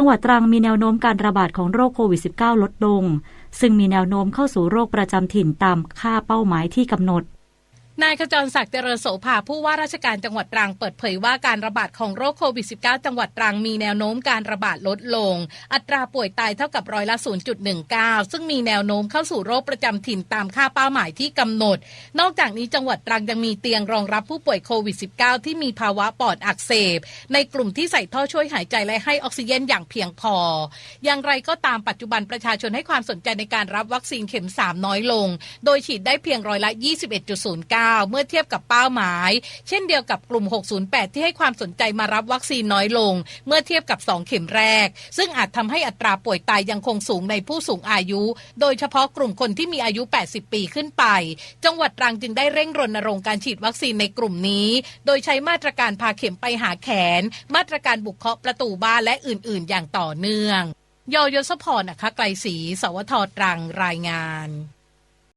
จังหวัดตรังมีแนวโน้มการระบาดของโรคโควิด -19 ลดลง ซึ่งมีแนวโน้มเข้าสู่โรคประจำถิ่นตามค่าเป้าหมายที่กำหนด นายขจรศักดิ์เจริญโสภาผู้ว่าราชการจังหวัดตรังเปิดเผยว่าการระบาดของโรคโควิด -19 จังหวัดตรังมีแนวโน้มการระบาดลดลง อัตราป่วยตายเท่ากับร้อยละ 0.19 ซึ่งมีแนวโน้มเข้าสู่โรคประจำถิ่นตามค่าเป้าหมายที่กำหนด นอกจากนี้จังหวัดตรังยังมีเตียงรองรับผู้ป่วยโควิด -19 ที่มีภาวะปอดอักเสบ ในกลุ่มที่ใส่ท่อช่วยหายใจและให้ออกซิเจนอย่างเพียงพอ อย่างไรก็ตามปัจจุบันประชาชนให้ความสนใจในการรับวัคซีนเข็ม 3 น้อยลง โดยฉีดได้เพียงร้อยละ 21.09เมื่อเทียบกับเป้าหมาย เช่นเดียวกับกลุ่ม 608 ที่ให้ความสนใจมารับวัคซีนน้อยลง เมื่อเทียบกับ 2 เข็มแรก ซึ่งอาจทำให้อัตราป่วยตายยังคงสูงในผู้สูงอายุ โดยเฉพาะกลุ่มคนที่มีอายุ 80 ปีขึ้นไป จังหวัดตรังจึงได้เร่งรณรงค์การฉีดวัคซีนในกลุ่มนี้ โดยใช้มาตรการพาเข็มไปหาแขน มาตรการบุกเคาะประตูบ้านและอื่น ๆ อย่างต่อเนื่องยอยศพรนะคะไกลศรีสวทตรังรายงาน